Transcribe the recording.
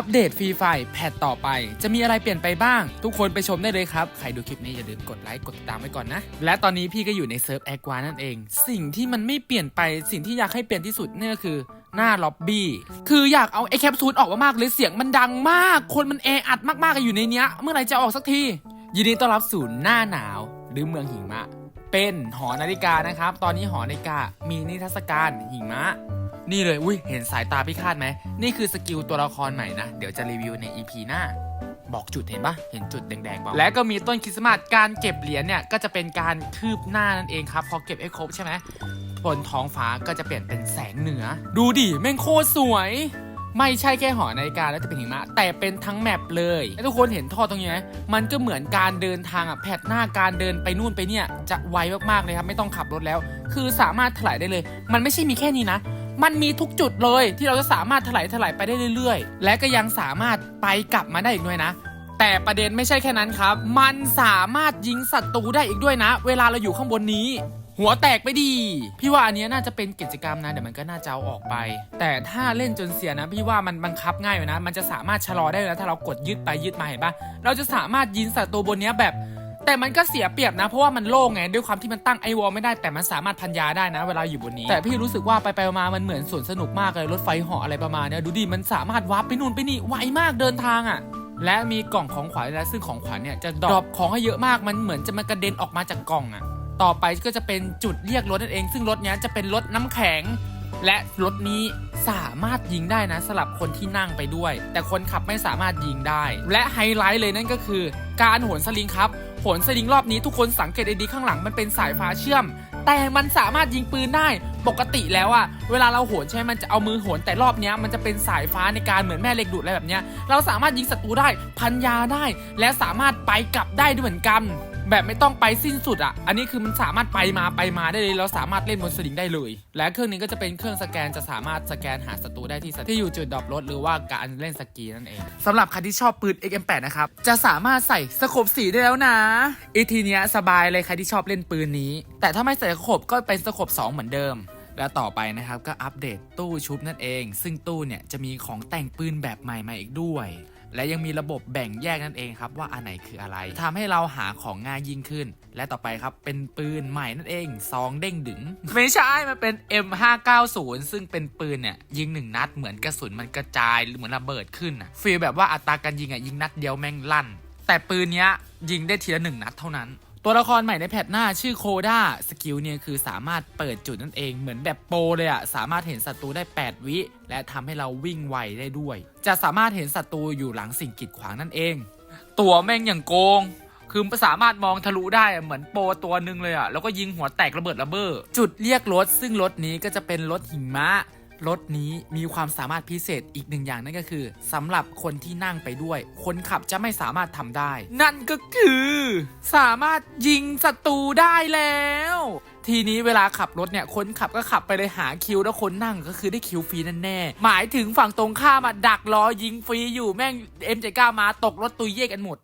อัปเดตฟรีไฟแพทต่อไป จะมีอะไรเปลี่ยนไปบ้าง ทุกคนไปชมได้เลยครับ ใครดูคลิปนี้อย่าลืมกดไลค์กดติดตามไว้ก่อนนะ และตอนนี้พี่ก็อยู่ในเซิร์ฟแอควานั่นเอง สิ่งที่มันไม่เปลี่ยนไป สิ่งที่อยากให้เปลี่ยนที่สุดเนี่ยก็คือหน้าล็อบบี้ คืออยากเอาไอ้แคปซูลออกมามากเลยเสียงมันดังมาก คนมันแออัดมากๆอยู่ในเนี้ย เมื่อไหร่จะออกสักที ยินดีต้อนรับสู่หน้าหนาวหรือเมืองหิมะ เป็นหอนาฬิกานะครับ ตอนนี้หอนาฬิกามีนิทรรศการหิมะ นี่เลยอุ้ยเห็นสายตาพิฆาตไหม นี่คือสกิลตัวละครใหม่นะ เดี๋ยวจะรีวิวใน EP หน้า บอกจุดเห็นปะเห็นจุดแดงๆป่ะและก็มีต้นคริสต์มาสการเก็บเหรียญเนี่ย ก็จะเป็นการคืบหน้านั่นเองครับ พอเก็บให้ครบใช่ไหมบนท้องฟ้าก็จะเปลี่ยนเป็นแสงเหนือ ดูดิแม่งโคตรสวย ไม่ใช่แค่หอนาฬิกาแล้วจะเป็นหิมะแต่เป็นทั้งแมปเลยแล้วทุกคนเห็นท่อตรงนี้ไหมมันก็เหมือนการเดินทางอะแผดหน้าการเดินไปนู่นไปเนี่ยจะไวมากๆเลยครับไม่ต้องขับรถแล้ว คือสามารถถลายได้เลย มันไม่ใช่มีแค่นี้นะ มันมีทุกจุดเลยที่เราจะสามารถถลายถลายไปได้เรื่อย ๆ และก็ยังสามารถไปกลับมาได้อีกด้วยนะ แต่ประเด็นไม่ใช่แค่นั้นครับ มันสามารถยิงศัตรูได้อีกด้วยนะ เวลาเราอยู่ข้างบนนี้ หัวแตกไปดี พี่ว่าอันนี้น่าจะเป็นกิจกรรมนะเดี๋ยวมันก็น่าจะเอาออกไป แต่ถ้าเล่นจนเสียนะ พี่ว่ามันบังคับง่ายอยู่นะ มันจะสามารถชะลอได้เลยนะถ้าเรากดยึดไปยึดมาเห็นปะเราจะสามารถยิงศัตรูบนนี้แบบ แต่มันก็เสียเปรียบนะ เพราะว่ามันโล่งไงด้วยความที่มันตั้งไอวอลไม่ได้แต่มันสามารถพันยาได้นะ เวลาอยู่บนนี้ แต่พี่รู้สึกว่าไปไปมา มันเหมือนสวนสนุกมากเลยรถไฟเหาะอะไรประมาณเนี้ยดูดิมันสามารถวาร์ปไปนู่นไปนี่ไวมากเดินทางอะและมีกล่องของขวัญและซึ่งของขวัญเนี่ยจะดรอปของให้เยอะมากมันเหมือนจะมากระเด็นออกมาจากกล่องอะต่อไปก็จะเป็นจุดเรียกรถนั่นเอง ซึ่งรถเนี้ยจะเป็นรถน้ำแข็ง และรถนี้สามารถยิงได้นะสำหรับคนที่นั่งไปด้วย แต่คนขับไม่สามารถยิงได้ และไฮไลท์เลยนั่นก็คือ การโหนสลิงครับ โหนสลิงรอบนี้ทุกคนสังเกตดีๆข้างหลังมันเป็นสายฟ้าเชื่อม แต่มันสามารถยิงปืนได้ปกติแล้วอะเวลาเราโหนใช่ไหมมันจะเอามือโหนแต่รอบนี้มันจะเป็นสายฟ้าในการเหมือนแม่เหล็กดูดอะไรแบบเนี้ยเราสามารถยิงศัตรูได้พันยาได้ และสามารถไปกลับได้ด้วยเหมือนกัน แบบไม่ต้องไปสิ้นสุดอะ อันนี้คือมันสามารถไปมาไปมาได้เลย เราสามารถเล่นบนสลิงได้เลย และเครื่องนี้ก็จะเป็นเครื่องสแกนจะสามารถสแกนหาศัตรูได้ที่ที่อยู่จุดดรอปรถหรือว่าการเล่นสกีนั่นเองสำหรับใครที่ชอบปืน XM8 นะครับ จะสามารถใส่สโคปสีได้แล้วนะอีทีเนี้ยสบายเลยใครที่ชอบเล่นปืนนี้ แต่ถ้าไม่ใส่สโคปก็เป็นสโคป2เหมือนเดิมและต่อไปนะครับก็อัปเดตตู้ชุบนั่นเอง ซึ่งตู้เนี่ยจะมีของแต่งปืนแบบใหม่มาอีกด้วย และยังมีระบบแบ่งแยกนั่นเองครับว่าอันไหนคืออะไรทำให้เราหาของง่ายยิ่งขึ้น และต่อไปครับเป็นปืนใหม่นั่นเองซองเด้งดึง ไม่ใช่ มันเป็น M590 ซึ่งเป็นปืนเนี่ยยิงหนึ่งนัดเหมือนกระสุนมันกระจายหรือเหมือนระเบิดขึ้นฟีลแบบว่าอัตราการยิงอะยิงนัดเดียวแม่งลั่น แต่ปืนเนี้ยยิงได้ทีละหนึ่งนัดเท่านั้น ตัวละครใหม่ในแพทหน้าชื่อโคด้าสกิลเนี่ยคือสามารถเปิดจุดนั่นเองเหมือนแบบโปเลยอะสามารถเห็นศัตรูได้ 8 วิ และทำให้เราวิ่งไวได้ด้วย จะสามารถเห็นศัตรูอยู่หลังสิ่งกีดขวางนั่นเอง ตัวแม่งอย่างโกงคือสามารถมองทะลุได้เหมือนโปตัวหนึ่งเลยอะแล้วก็ยิงหัวแตกระเบิดระเบ้อจุดเรียกรถซึ่งรถนี้ก็จะเป็นรถหิมะ รถนี้มีความสามารถพิเศษอีกหนึ่งอย่างนั่นก็คือสำหรับคนที่นั่งไปด้วย คนขับจะไม่สามารถทำได้ นั่นก็คือ สามารถยิงศัตรูได้แล้ว ทีนี้เวลาขับรถเนี่ยคนขับก็ขับไปเลยหาคิวแล้วคนนั่งก็คือได้คิวฟรีแน่ๆหมายถึงฝั่งตรงข้ามมาดักรอยิงฟรีอยู่แม่ง M79 มาตกรถตุยเย่กันหมด